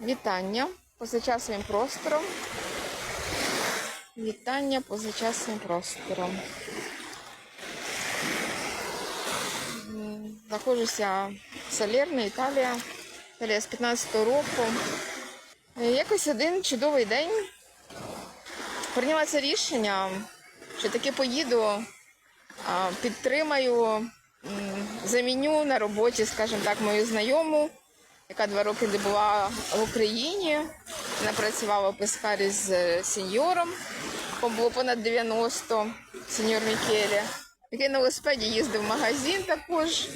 Вітання позачасовим простором. Вітання позачасовим простором. Знаходжуся в Салерно, Італія. Італія з 15-го року. Якось один чудовий день прийняла це рішення, що таки поїду, підтримаю, заміню на роботі, скажімо так, мою знайому, яка два роки не була в Україні. Вона працювала в Пескарі з е, сеньором, якому було понад 90, сеньор Мікелі. Який на велосипеді їздив в магазин також.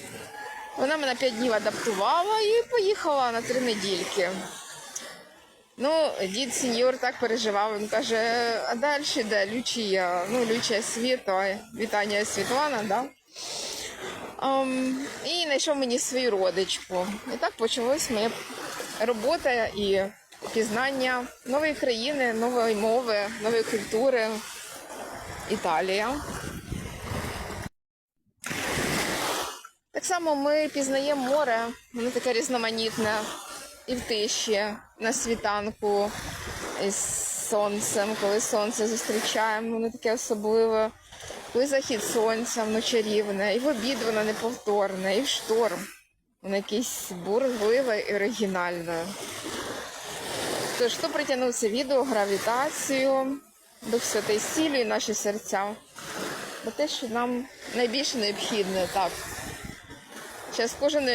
Вона мене 5 днів адаптувала і поїхала на три недільки. Ну, дід сеньор так переживав. Він каже, а далі де Лючія? Ну, Лючія Світа, вітання Світлана, да? Ем, і знайшов мені свою родичку. І так почалась моя робота і пізнання нової країни, нової мови, нової культури. Італія. Так само ми пізнаємо море, воно таке різноманітне і в тиші, на світанку, із сонцем, коли сонце зустрічаємо, воно таке особливе. Коли захід сонця, воно чарівне, і в обід воно неповторне, і в шторм. Воно якесь бурхливе і оригінальне. Тож, хто притягнув це відео, гравітацію, Дух Святий зцілює наші серця. Бо те, що нам найбільше необхідне, так. Зараз кожен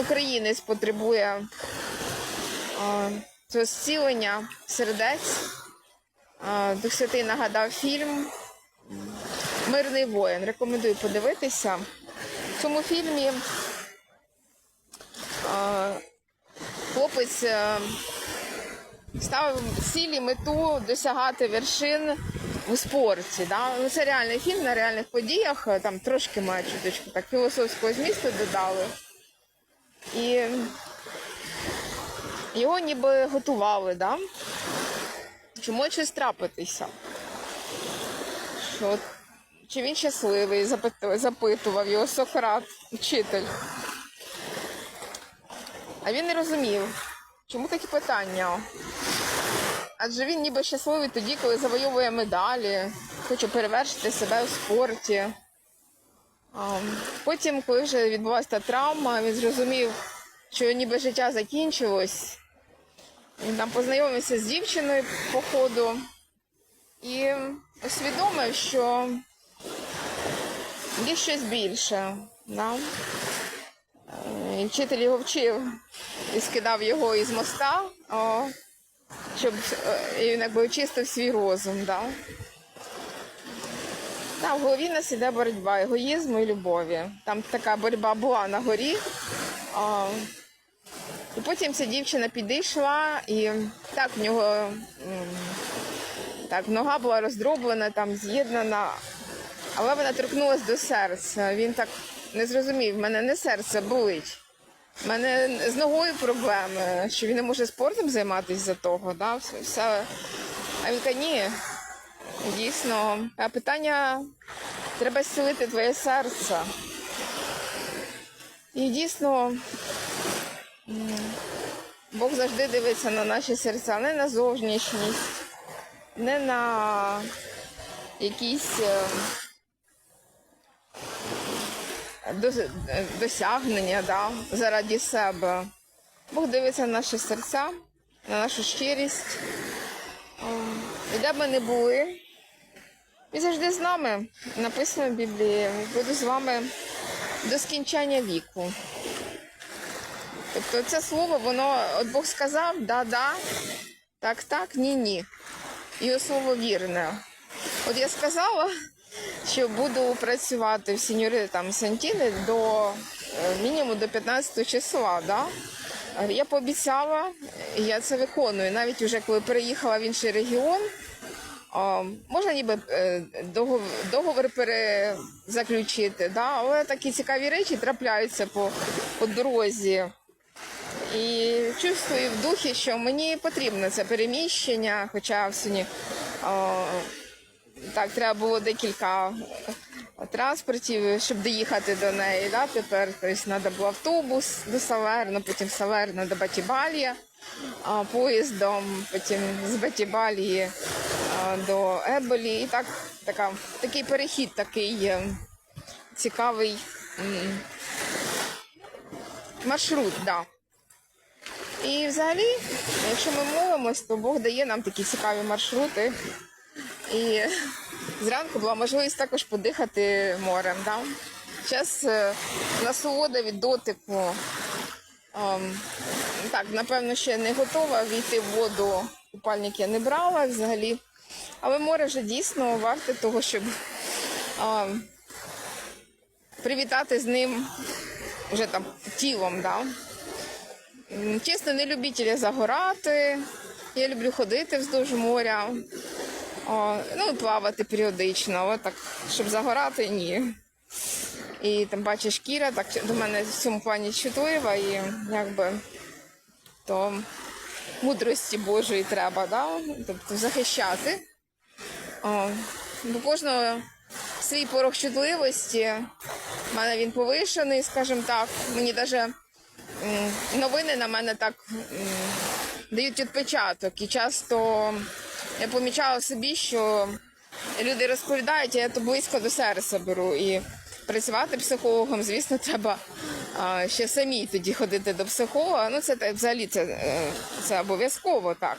українець потребує а, цього зцілення сердець. А, Дух Святий нагадав фільм Мирний воїн. Рекомендую подивитися. В цьому фільмі хлопець а, ставив цілі мету досягати вершин у спорті. Да? Ну, це реальний фільм на реальних подіях, е, там трошки має чуточку так філософського змісту додали. І його ніби готували, да? може щось трапитися. Що, чи він щасливий, запитував, його Сократ, вчитель. А він не розумів, чому такі питання. Адже він ніби щасливий тоді, коли завойовує медалі, хоче перевершити себе у спорті. Потім, коли вже відбулася травма, він зрозумів, що ніби життя закінчилось. Він там познайомився з дівчиною по ходу і усвідомив, що є щось більше. Да? Е, вчитель його вчив і скидав його із моста. Щоб е, він якби очистив свій розум. Да? Да, в голові нас іде боротьба егоїзму і любові. Там така боротьба була на горі. І потім ця дівчина підійшла, і так в нього так, нога була роздроблена, там з'єднана, але вона торкнулася до серця. Він так не зрозумів, в мене не серце болить. У мене з ногою проблеми, що він не може спортом займатися за того. Да? Все. А він каже, ні, дійсно. А питання треба зцілити твоє серце. І дійсно Бог завжди дивиться на наші серця, не на зовнішність, не на якісь. Дос- досягнення да, заради себе. Бог дивиться на наші серця, на нашу щирість. І де ми не були, він завжди з нами. Написано в Біблії, буду з вами до скінчання віку. Тобто це слово, воно, от Бог сказав, да-да, так, так, ні-ні. Його слово вірне. От я сказала, що буду працювати в сеньори там Сантіни до е, мінімум до 15 числа. Да? Я пообіцяла, я це виконую. Навіть вже коли переїхала в інший регіон, можна ніби е, договор, перезаключити, да? але такі цікаві речі трапляються по, по дорозі. І чувствую в духі, що мені потрібно це переміщення, хоча в сьогодні так, треба було декілька транспортів, щоб доїхати до неї. Да? Тепер тобто, треба був автобус до Салерно, потім з Салерно до Батібалія, а поїздом, потім з Батібалії а, до Еболі. І так, така, такий перехід такий е, цікавий маршрут. Да. І взагалі, якщо ми молимось, то Бог дає нам такі цікаві маршрути. І зранку була можливість також подихати морем. Да? Зараз насолода від дотику. ем, так, напевно, ще не готова війти в воду. Купальник я не брала взагалі. Але море вже дійсно варте того, щоб ем, привітати з ним вже там тілом. Да? Чесно, не любителя загорати. Я люблю ходити вздовж моря. О, ну плавати періодично. От так, щоб загорати, ні. І там бачиш шкіра, так до мене в цьому плані чутлива, і якби то мудрості Божої треба, да? тобто захищати. О, бо кожного свій порог чутливості. У мене він повишений, скажімо так. Мені навіть новини на мене так дають відпечаток. І часто я помічала собі, що люди розповідають, я то близько до серця беру. І працювати психологом, звісно, треба а, ще самі тоді ходити до психолога. Ну, це взагалі це, е, це обов'язково так.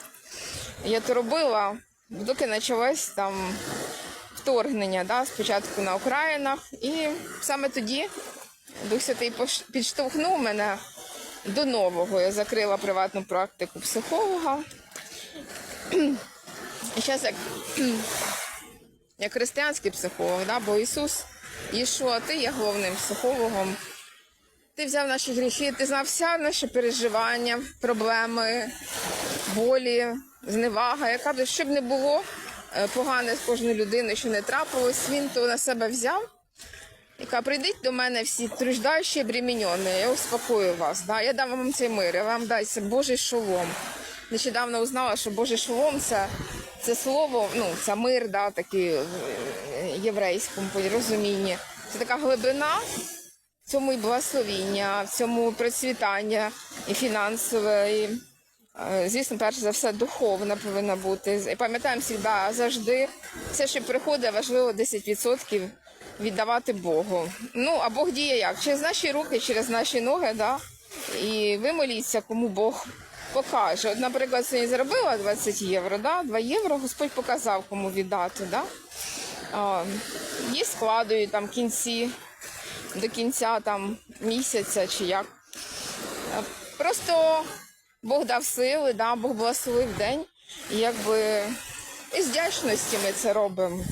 Я то робила, доки почалось там вторгнення, да, спочатку на Українах. І саме тоді Дух Святий підштовхнув мене до нового. Я закрила приватну практику психолога. Зараз як, як християнський психолог, да, бо Ісус, Єшуа, ти є головним психологом. Ти взяв наші гріхи, ти знав всі наші переживання, проблеми, болі, зневага, яка б щоб не було е, погане з кожної людини, що не трапилось, він то на себе взяв. Яка прийдіть до мене всі труждаючі і я успокою вас. Да? Я дам вам цей мир, я вам дай Божий шолом. Нещодавно узнала, що Божий шолом це, це слово, ну, це мир, да, такий е, єврейському розумінні. Це така глибина в цьому і благословіння, в цьому процвітання і фінансове. І, е, звісно, перш за все, духовна повинна бути. І пам'ятаємо завжди, завжди все, що приходить, важливо 10% віддавати Богу. Ну, а Бог діє як? Через наші руки, через наші ноги, да? і ви моліться, кому Бог покаже. От, наприклад, сьогодні заробила 20 євро, да? 2 євро Господь показав, кому віддати. Да? А, є там кінці до кінця там місяця чи як. Просто Бог дав сили, да, Бог благословив день. І якби із вдячності ми це робимо,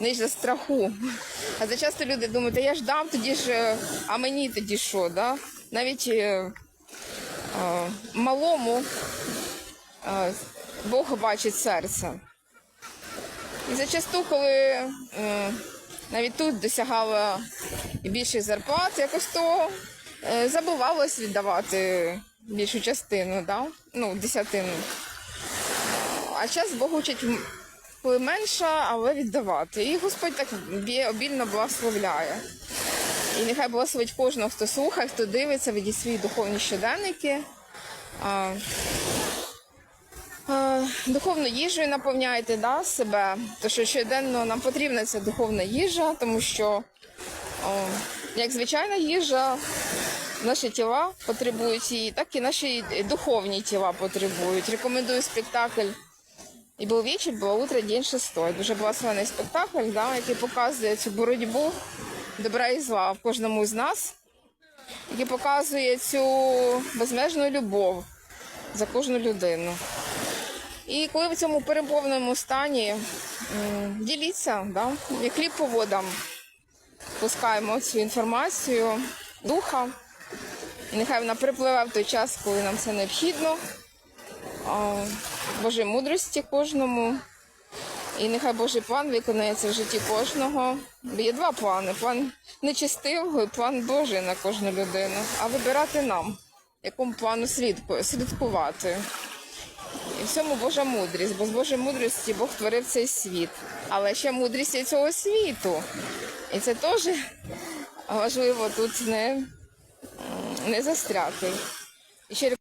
не за страху. А за часто люди думають, а я ж дам тоді ж, е, а мені тоді що, да? Навіть е, малому е, Бог бачить серце. І зачасту, коли е, навіть тут досягала більших зарплат, якось то е, забувалось віддавати більшу частину, да? ну, десятину. А час Бог учить коли менше, але віддавати. І Господь так обільно благословляє. І нехай благословить кожного, хто слухає, хто дивиться, ведіть свої духовні щоденники. А, Е, Духовну їжею наповняйте да, себе, тому що щоденно нам потрібна ця духовна їжа, тому що о, як звичайна їжа, наші тіла потребують її, так і наші духовні тіла потребують. Рекомендую спектакль. І був вечір, було утро, день шестой. Дуже благословений спектакль, да, який показує цю боротьбу добра і зла в кожному з нас, який показує цю безмежну любов за кожну людину. І коли в цьому переповненому стані діліться, да? як хліб по водам, пускаємо цю інформацію духа. І нехай вона припливе в той час, коли нам це необхідно. Божої мудрості кожному. І нехай Божий план виконається в житті кожного. Є два плани: план нечистивого і план Божий на кожну людину. А вибирати нам, якому плану слідку- слідкувати. І в цьому Божа мудрість, бо з Божої мудрості Бог творив цей світ. Але ще мудрість є цього світу. І це теж важливо тут не, не застряти. І ще